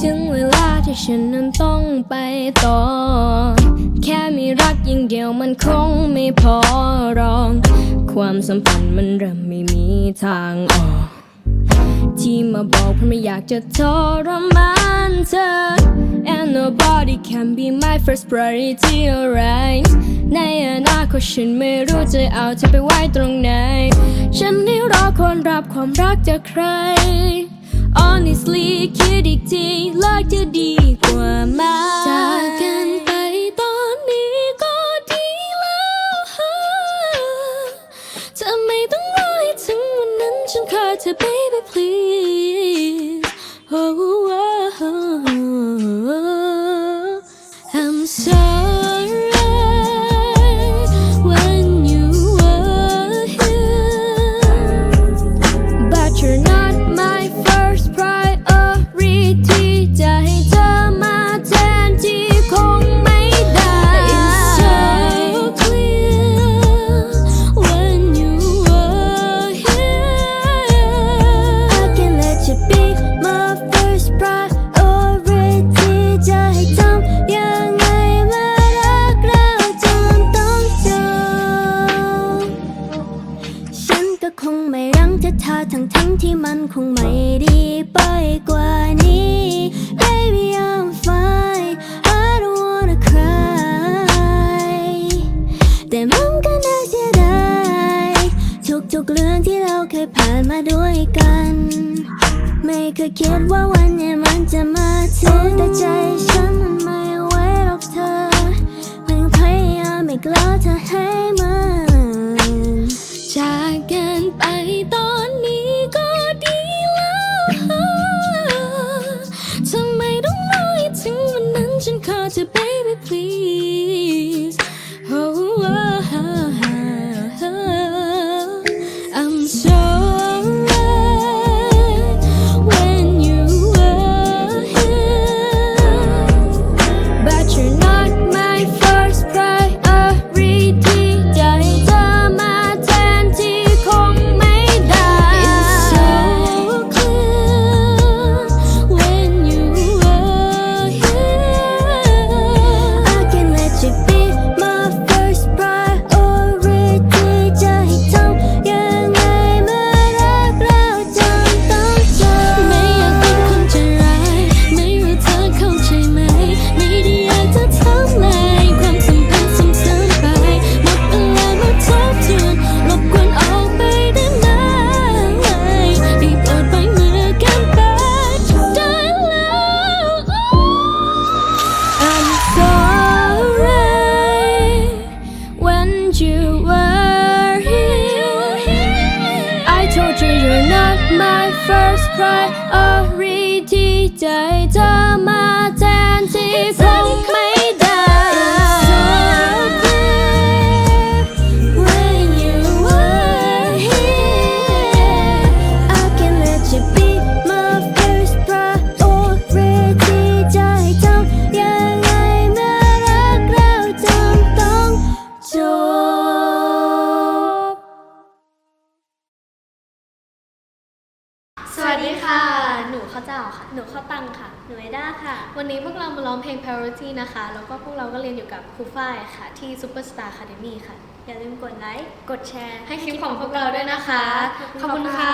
ถึงเวลาที่ฉันนั้นต้องไปต่อ แค่มีรักอย่างเดียวมันคงไม่พอรอกความสัมพันธ์มันเริ่มไม่มีทางออก ที่มาบอกเพราะไม่อยากจะทรมานเธอ and nobody can be my first priority alright ในอนาคตฉันไม่รู้จะเอาเธอไปไว้ตรงไหน ฉันได้รอคนรับความรักจากใคร honestly คิดอีกทีเลิกจะดีกว่ามาจากกันไปต ฉันขอเธอ baby please มันคงไม่ดีไปกว่านี้ Baby I'm fine I don't wanna cry แต่มันก็น่าเสียดายทุกๆเรื่องที่เราเคยผ่านมาด้วยกัน ไม่เคยคิดว่าวันนี้มันจะ วันนั้นฉันขอเธอ baby please ใจเธอ ข้าวเจ้าค่ะ หนูข้าวตังค่ะ หนูไอด้าค่ะ วันนี้พวกเรามาร้องเพลง Priority นะคะ แล้วก็พวกเราก็เรียนอยู่กับครูฝ้ายค่ะ ที่ Superstar Academy ค่ะ อย่าลืมกดไลค์ กดแชร์ ให้คลิปของพวกเราด้วยนะคะ ขอบคุณค่ะบ๊ายบาย